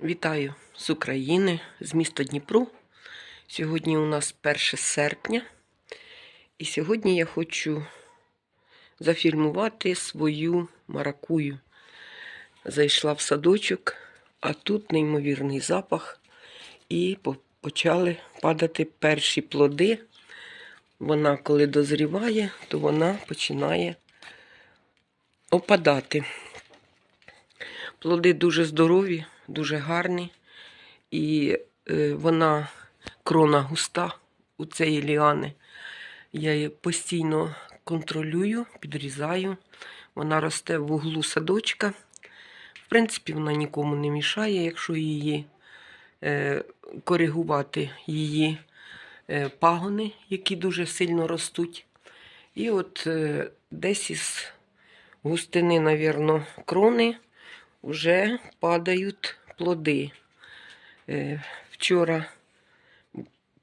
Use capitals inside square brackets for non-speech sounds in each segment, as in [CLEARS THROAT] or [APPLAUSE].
Вітаю з України, з міста Дніпро. Сьогодні у нас 1 серпня. І сьогодні я хочу зафільмувати свою маракую. Зайшла в садочок, а тут неймовірний запах. І почали падати перші плоди. Вона, коли дозріває, то вона починає опадати. Плоди дуже здорові, дуже гарні. І е, вона крона густа у цієї ліани. Я її постійно контролюю, підрізаю. Вона росте в углу садочка. В принципі, вона нікому не мішає, якщо її е, коригувати її е, пагони, які дуже сильно ростуть. І от десь із густини, навірно, крони вже падають плоди. Е, Вчора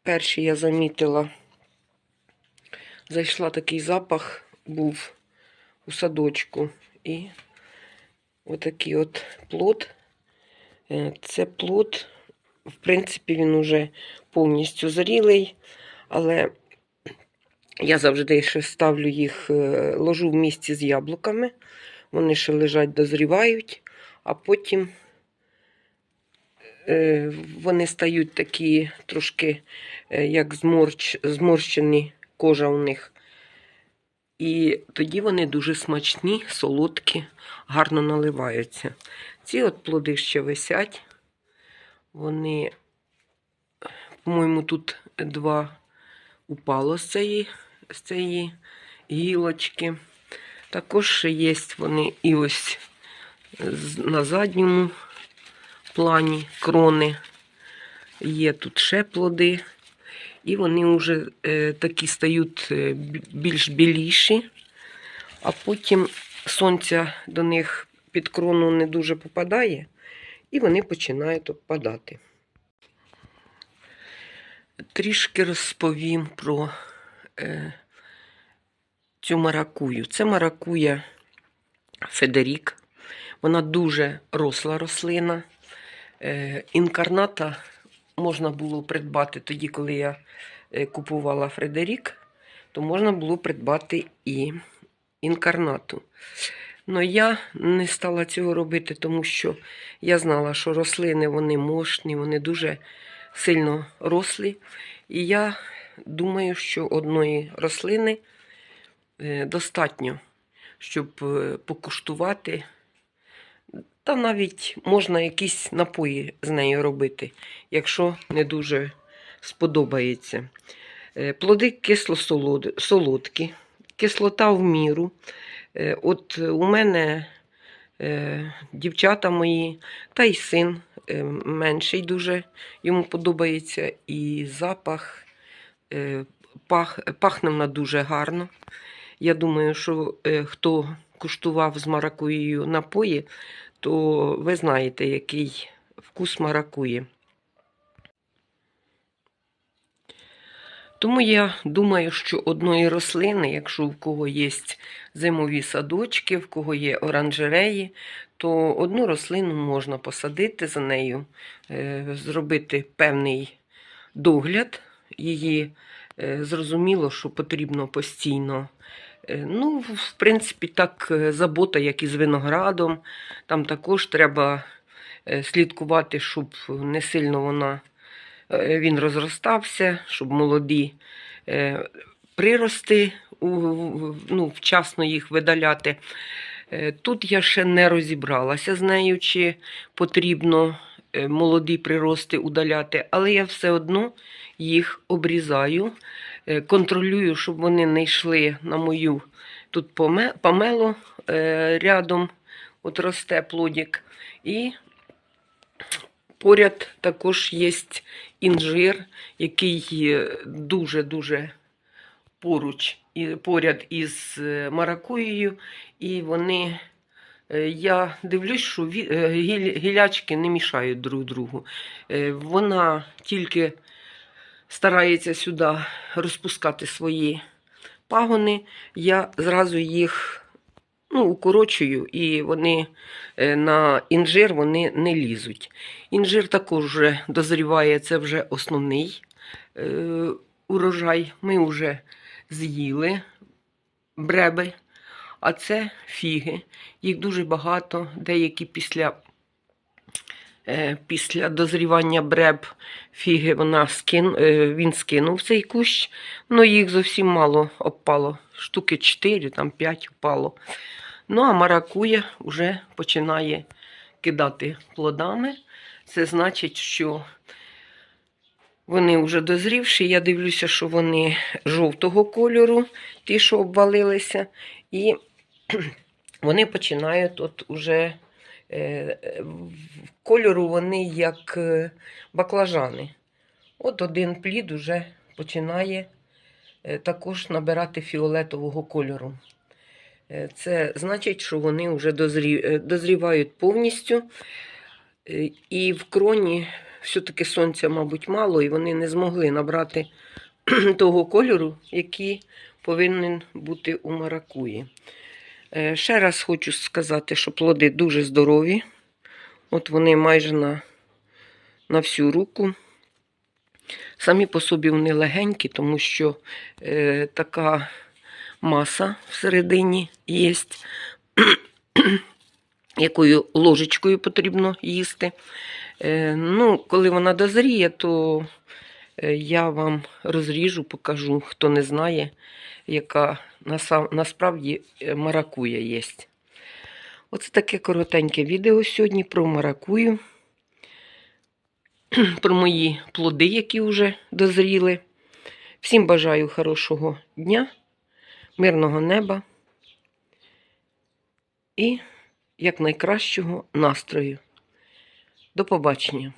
перший я замітила, зайшла такий запах, був у садочку. І отакий от плод. Е, Це плод, в принципі, він уже повністю зрілий, але я завжди ще ставлю їх, е, ложу в місці з яблуками. Вони ще лежать, дозрівають, а потім е, вони стають такі трошки, е, як зморч, зморщені кожа у них. І тоді вони дуже смачні, солодкі, гарно наливаються. Ці от плоди ще висять. Вони, по-моєму, тут два упало з цієї, з цієї гілочки. Також є вони і ось на задньому плані крони. Є тут ще плоди. І вони вже е, такі стають е, більш біліші, а потім сонця до них під крону не дуже попадає, і вони починають опадати. Трішки розповім про е, цю маракую. Це маракуя Федерік. Вона дуже росла рослина. Е, інкарната можна було придбати тоді, коли я е, купувала Фредерік, то можна було придбати і інкарнату. Но я не стала цього робити, тому що я знала, що рослини вони мощні, вони дуже сильно рослі. І я думаю, що одної рослини е, достатньо, щоб покуштувати. Та навіть можна якісь напої з нею робити, якщо не дуже сподобається. Е, Плоди кисло-солодкі, кислота в міру. Е, От у мене е, дівчата мої, та й син менший дуже йому подобається. І запах пах, пахне вона дуже гарно. Я думаю, що хто куштував з маракуєю напої, то ви знаєте, який вкус маракує. Тому я думаю, що одної рослини, якщо в кого є зимові садочки, в кого є оранжереї, то одну рослину можна посадити за нею, е, зробити певний догляд. Її е, зрозуміло, що потрібно постійно. Е, Ну, в принципі, так е, забота, як і з виноградом. Там також треба е, слідкувати, щоб не сильно вона, він розростався, щоб молоді прирости, ну, вчасно їх видаляти. Тут я ще не розібралася з нею, чи потрібно молоді прирости удаляти, але я все одно їх обрізаю, контролюю, щоб вони не йшли на мою тут помело е, рядом, от росте плодик. І поряд також є інжир, який е, дуже-дуже поруч поряд із е, маракуєю, і вони. е, Я дивлюсь, що е, гілячки не мішають друг другу. Е, Вона тільки старається сюди розпускати свої пагони. Я зразу їх ну, укорочую, і вони е, на інжир вони не лізуть. Інжир також вже дозріває, це вже основний е, урожай. Ми вже з'їли бреби, а це фіги. Їх дуже багато, деякі після. Е, Після дозрівання бреб фіги вона скин, е, він скинув цей кущ, Ну, їх зовсім мало опало. Штуки 4, там 5 впало. Ну, а маракуя вже починає кидати плодами. Це значить, що вони вже дозрівші. Я дивлюся, що вони жовтого кольору, ті, що обвалилися, і [CLEARS THROAT] вони починають от уже кольору вони як е, баклажани. От один плід уже починає е, також набирати фіолетового кольору. Е, Це значить, що вони вже е, дозрівають повністю. Е, І в кроні все-таки сонця, мабуть, мало, і вони не змогли набрати [CLEARS THROAT] того кольору, який повинен бути у маракуї. Е, Ще раз хочу сказати, що плоди дуже здорові. От вони майже на, на всю руку. Самі по собі вони легенькі, тому що е, така маса всередині є, [CLEARS THROAT] якою ложечкою потрібно їсти. Е, ну, коли вона дозріє, то я вам розріжу, покажу, хто не знає, яка насправді е, маракуя є. Оце таке коротеньке відео сьогодні про маракую, [CLEARS THROAT] про мої плоди, які вже дозріли. Всім бажаю хорошого дня, мирного неба і якнайкращого настрою. До побачення!